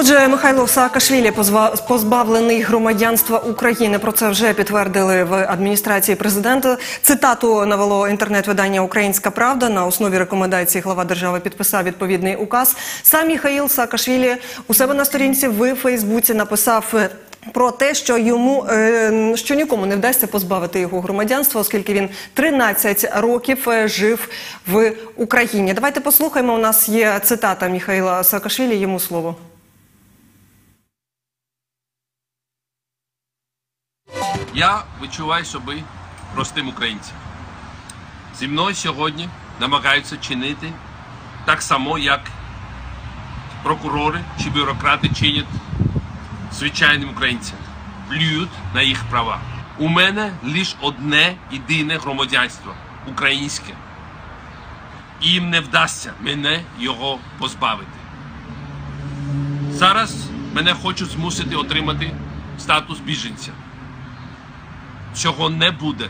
Отже, Михайло Саакашвілі позбавлений громадянства України. Про це вже підтвердили в адміністрації президента. Цитату навело інтернет-видання Українська Правда. На основі рекомендацій глава держави підписав відповідний указ. Сам Міхаїл Саакашвілі у себе на сторінці в Фейсбуці написав. е, Про те, що йому е, що нікому не вдасться позбавити його громадянства, оскільки він 13 років е, жив в Україні. Давайте послухаємо. У нас є цитата Міхаїла Саакашвілі. Йому слово. Я відчуваю собі простим українцем. Зі мною сьогодні намагаються чинити так само, як прокурори чи бюрократи чинять звичайним українцям. Плюють на їх права. У мене лише одне єдине громадянство українське. Їм не вдасться мене його позбавити. Зараз мене хочуть змусити отримати статус біженця. Цього не буде.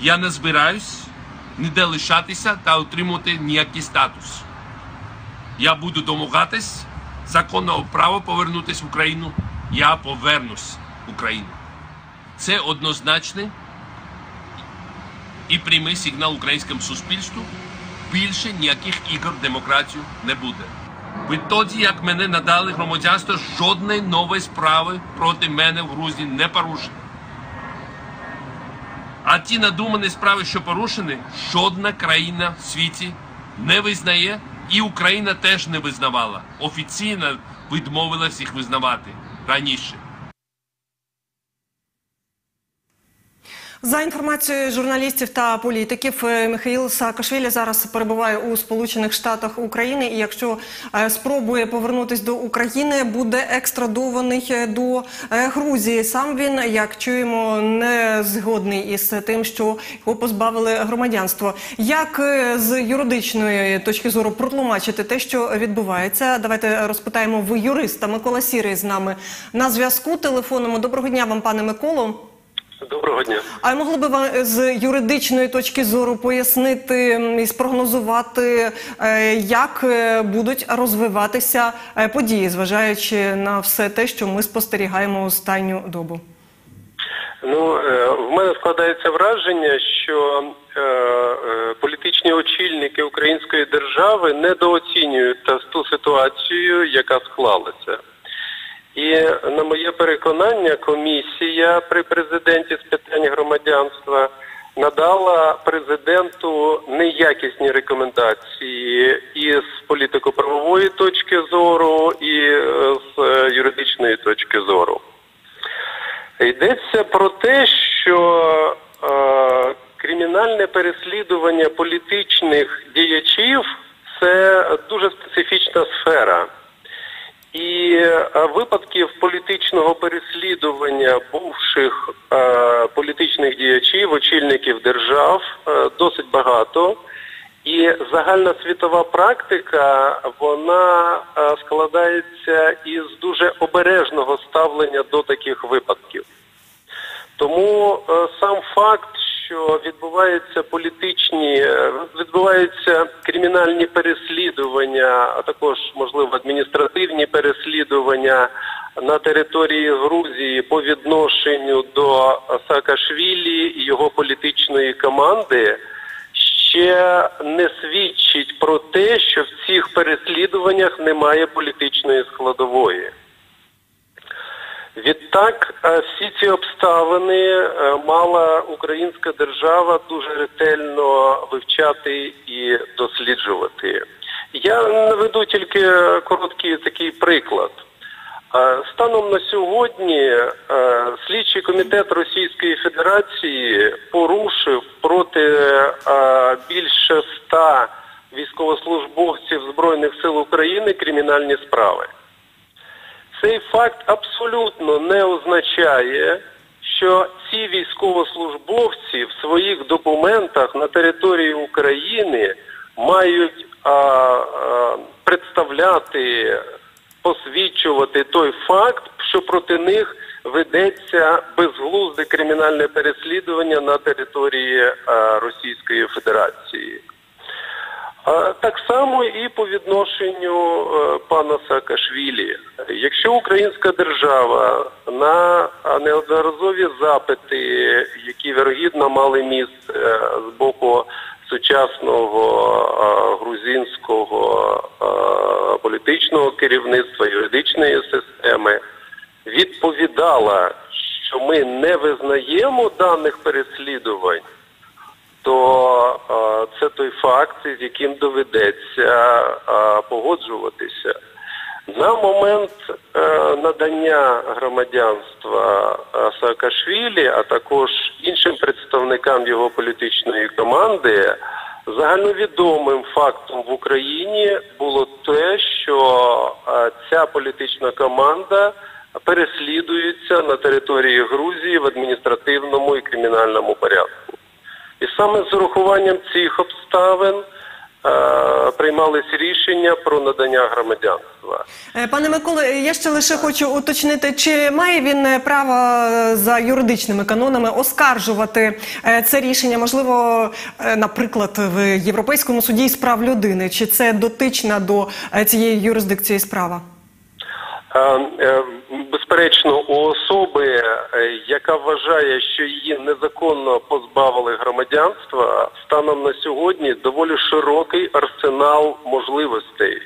Я не збираюсь ніде лишатися та отримувати ніякий статус. Я буду домагатись законного права повернутися в Україну. Я повернусь в Україну. Це однозначний і прямий сигнал українському суспільству. Більше ніяких ігор демократію не буде. Відтоді, як мене надали громадянство, жодної нової справи проти мене в Грузії не порушено. А ті надумані справи, що порушені, жодна країна в світі не визнає, і Україна теж не визнавала. Офіційно відмовилась їх визнавати раніше. За інформацією журналістів та політиків, е, Михаїл Саакашвілі зараз перебуває у Сполучених Штатах України. І якщо е, спробує повернутися до України, буде екстрадований е, до Грузії. Сам він, як чуємо, не згодний із тим, що його позбавили громадянства. Як з юридичної точки зору протлумачити те, що відбувається? Давайте розпитаємо в юриста Микола Сірий з нами на зв'язку телефоном. Доброго дня вам, пане Миколо. Доброго дня. А могли би ви з юридичної точки зору пояснити і спрогнозувати, е, як е, будуть розвиватися е, події, зважаючи на все те, що ми спостерігаємо останню добу? Ну е, в мене складається враження, що е, е, політичні очільники української держави недооцінюють ту ситуацію, яка склалася. І на моє переконання, комісія при президенті з питань громадянства надала президенту неякісні рекомендації і з політико-правової точки зору, і е, з е, юридичної точки зору. Йдеться про те, що е, кримінальне переслідування політичних діячів це дуже специфічна сфера. І е, випадків політичного переслідування бувших е, політичних діячів, очільників держав е, досить багато. І загальна світова практика вона е, складається із дуже обережного ставлення до таких випадків. Тому е, сам факт, що відбуваються політичні, кримінальні переслідування, а також можливо адміністративні переслідування на території Грузії по відношенню до Саакашвілі і його політичної команди, ще не свідчить про те, що в цих переслідуваннях немає політичної складової. Відтак, е, всі ці обставини е, мала українська держава дуже ретельно вивчати і досліджувати. Я наведу тільки короткий такий приклад. Е, Станом на сьогодні е, слідчий комітет Російської Федерації порушив проти більше ста військовослужбовців Збройних сил України кримінальні справи. Цей факт абсолютно не означає, що ці військовослужбовці в своїх документах на території України мають а, а, представляти, посвідчувати той факт, що проти них ведеться безглузде кримінальне переслідування на території а, Російської Федерації. Так само і по відношенню е, пана Саакашвілі. Якщо українська держава на неодноразові запити, які вірогідно мали місце з боку сучасного е, грузинського е, політичного керівництва, юридичної системи, відповідала, що ми не визнаємо даних переслідувань, то е, це той факт, з яким доведеться е, погоджуватися. На момент е, надання громадянства Саакашвілі, а також іншим представникам його політичної команди, загальновідомим фактом в Україні було те, що ця політична команда переслідується на території Грузії в адміністративному і кримінальному порядку. І саме з урахуванням цих обставин е, приймались рішення про надання громадянства. Е, Пане Миколо, я ще лише хочу уточнити, чи має він е, право за юридичними канонами оскаржувати це рішення, можливо, наприклад, в Європейському суді з прав людини, чи це дотична до цієї юрисдикції справа? Е, е, Безперечно, у особи, е, яка вважає, що її незаконно позбавили громадянства, станом на сьогодні доволі широкий арсенал можливостей.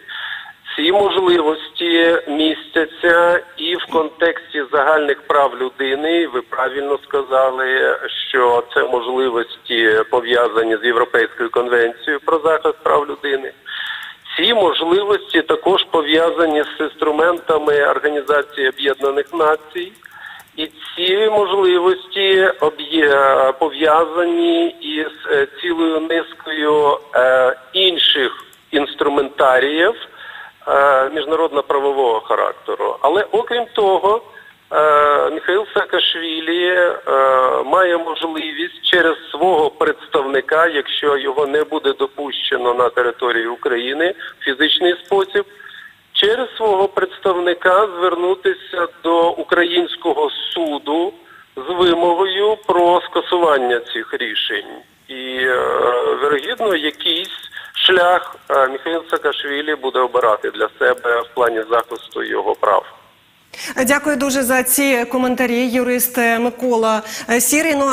Ці можливості містяться і в контексті загальних прав людини. Ви правильно сказали, що це можливості пов'язані з Європейською конвенцією про захист прав людини. Ці можливості також пов'язані з інструментами Організації Об'єднаних Націй, і ці можливості пов'язані із е, цілою низкою е, інших інструментаріїв е, міжнародно-правового характеру. Але окрім того, Михайло Саакашвілі представника, якщо його не буде допущено на територію України в фізичний спосіб, через свого представника звернутися до українського суду з вимогою про скасування цих рішень. І е, вірогідно якийсь шлях е, Михайло Саакашвілі буде обирати для себе в плані захисту його прав. Дякую дуже за ці коментарі, юрист е, Микола Сірий. Ну,